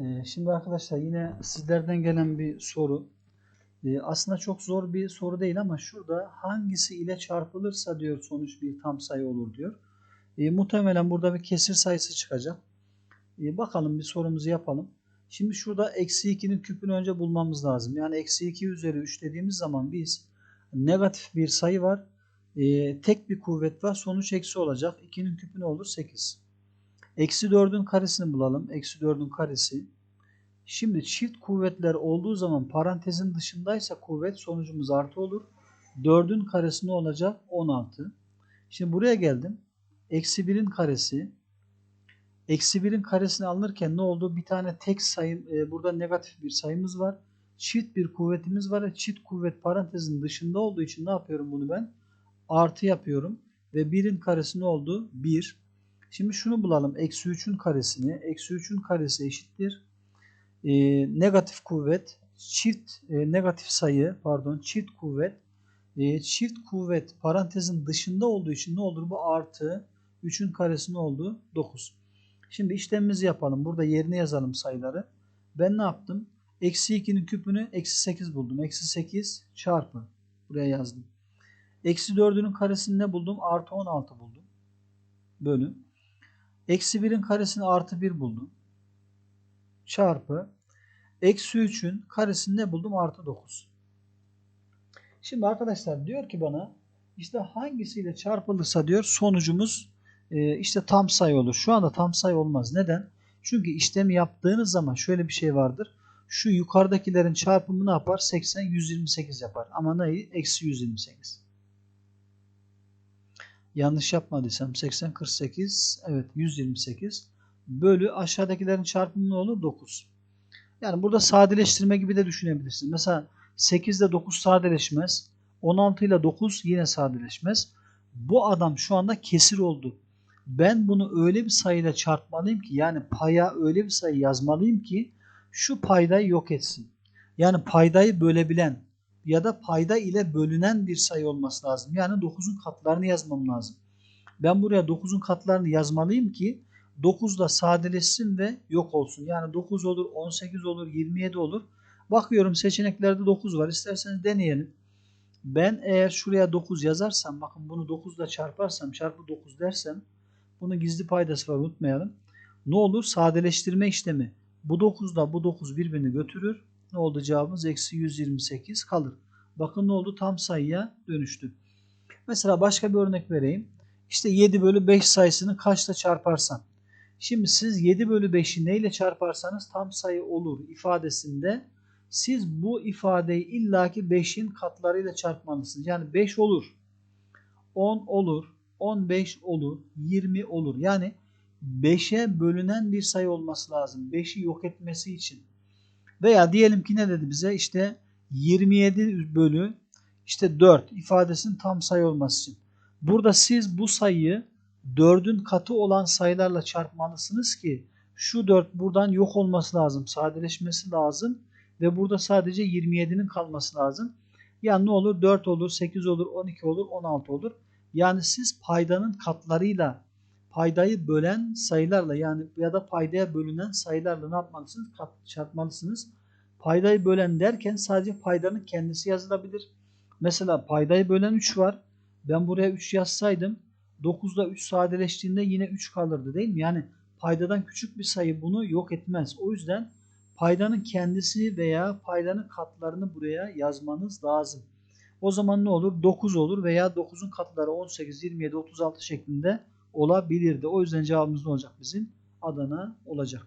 Ee, Şimdi arkadaşlar yine sizlerden gelen bir soru. Ee, Aslında çok zor bir soru değil ama şurada hangisi ile çarpılırsa diyor sonuç bir tam sayı olur diyor. Ee, Muhtemelen burada bir kesir sayısı çıkacak. Ee, Bakalım bir sorumuzu yapalım. Şimdi şurada eksi 2'nin küpünü önce bulmamız lazım. Yani eksi 2 üzeri 3 dediğimiz zaman biz negatif bir sayı var. Ee, tek bir kuvvet var. Sonuç eksi olacak. 2'nin küpü ne olur? 8. Eksi 4'ün karesini bulalım. Eksi 4'ün karesi. Şimdi çift kuvvetler olduğu zaman parantezin dışındaysa kuvvet sonucumuz artı olur. 4'ün karesi ne olacak? 16. Şimdi buraya geldim. Eksi 1'in karesi. Eksi 1'in karesini alınırken ne oldu? Bir tane tek sayı, e, burada negatif bir sayımız var. Çift bir kuvvetimiz var. Çift kuvvet parantezin dışında olduğu için ne yapıyorum bunu ben? Artı yapıyorum. Ve 1'in karesi ne oldu? 1. Şimdi şunu bulalım. Eksi 3'ün karesini. Eksi 3'ün karesi eşittir. E, negatif kuvvet. Çift e, negatif sayı pardon çift kuvvet. E, çift kuvvet parantezin dışında olduğu için ne olur? Bu artı 3'ün karesi ne oldu? 9. Şimdi işlemimizi yapalım. Burada yerine yazalım sayıları. Ben ne yaptım? Eksi 2'nin küpünü eksi 8 buldum. Eksi 8 çarpı. Buraya yazdım. Eksi 4'ünün karesini ne buldum? Artı 16 buldum. Bölü. Eksi 1'in karesini artı 1 buldum. Çarpı. Eksi 3'ün karesini ne buldum? Artı 9. Şimdi arkadaşlar diyor ki bana işte hangisiyle çarpılırsa diyor sonucumuz e, işte tam sayı olur. Şu anda tam sayı olmaz. Neden? Çünkü işlemi yaptığınız zaman şöyle bir şey vardır. Şu yukarıdakilerin çarpımı ne yapar? 80, 128 yapar. Ama neyi? Eksi 128. Yanlış yapmadıysam 80, 48, evet 128 bölü aşağıdakilerin çarpımı ne olur? 9. Yani burada sadeleştirme gibi de düşünebilirsiniz. Mesela 8 ile 9 sadeleşmez. 16 ile 9 yine sadeleşmez. Bu adam şu anda kesir oldu. Ben bunu öyle bir sayıyla çarpmalıyım ki yani paya öyle bir sayı yazmalıyım ki şu paydayı yok etsin. Yani paydayı bölebilen ya da payda ile bölünen bir sayı olması lazım. Yani 9'un katlarını yazmam lazım. Ben buraya 9'un katlarını yazmalıyım ki 9 da sadeleşsin ve yok olsun. Yani 9 olur, 18 olur, 27 olur. Bakıyorum seçeneklerde 9 var. İsterseniz deneyelim. Ben eğer şuraya 9 yazarsam, bakın bunu 9 ile çarparsam, çarpı 9 dersem, bunun gizli paydası var unutmayalım. Ne olur? Sadeleştirme işlemi. Bu 9 da bu 9 birbirini götürür. Ne oldu cevabımız? Eksi 128 kalır. Bakın ne oldu? Tam sayıya dönüştü. Mesela başka bir örnek vereyim. İşte 7 bölü 5 sayısını kaçla çarparsam. Şimdi siz 7 bölü 5'i neyle çarparsanız tam sayı olur ifadesinde siz bu ifadeyi illaki 5'in katlarıyla çarpmalısınız. Yani 5 olur, 10 olur, 15 olur, 20 olur. Yani 5'e bölünen bir sayı olması lazım. 5'i yok etmesi için. Veya diyelim ki ne dedi bize? İşte 27 bölü işte 4 ifadesinin tam sayı olması için. Burada siz bu sayıyı 4'ün katı olan sayılarla çarpmalısınız ki şu 4 buradan yok olması lazım. Sadeleşmesi lazım. Ve burada sadece 27'nin kalması lazım. Yani ne olur? 4 olur, 8 olur, 12 olur, 16 olur. Yani siz paydanın katlarıyla paydayı bölen sayılarla yani ya da paydaya bölünen sayılarla ne yapmalısınız? Kat, çarpmalısınız. Paydayı bölen derken sadece paydanın kendisi yazılabilir. Mesela paydayı bölen 3 var. Ben buraya 3 yazsaydım 9'da 3 sadeleştiğinde yine 3 kalırdı değil mi? Yani paydadan küçük bir sayı bunu yok etmez. O yüzden paydanın kendisi veya paydanın katlarını buraya yazmanız lazım. O zaman ne olur? 9 olur veya 9'un katları 18, 27, 36 şeklinde olabilirdi. O yüzden cevabımız ne olacak bizim? Adana olacak.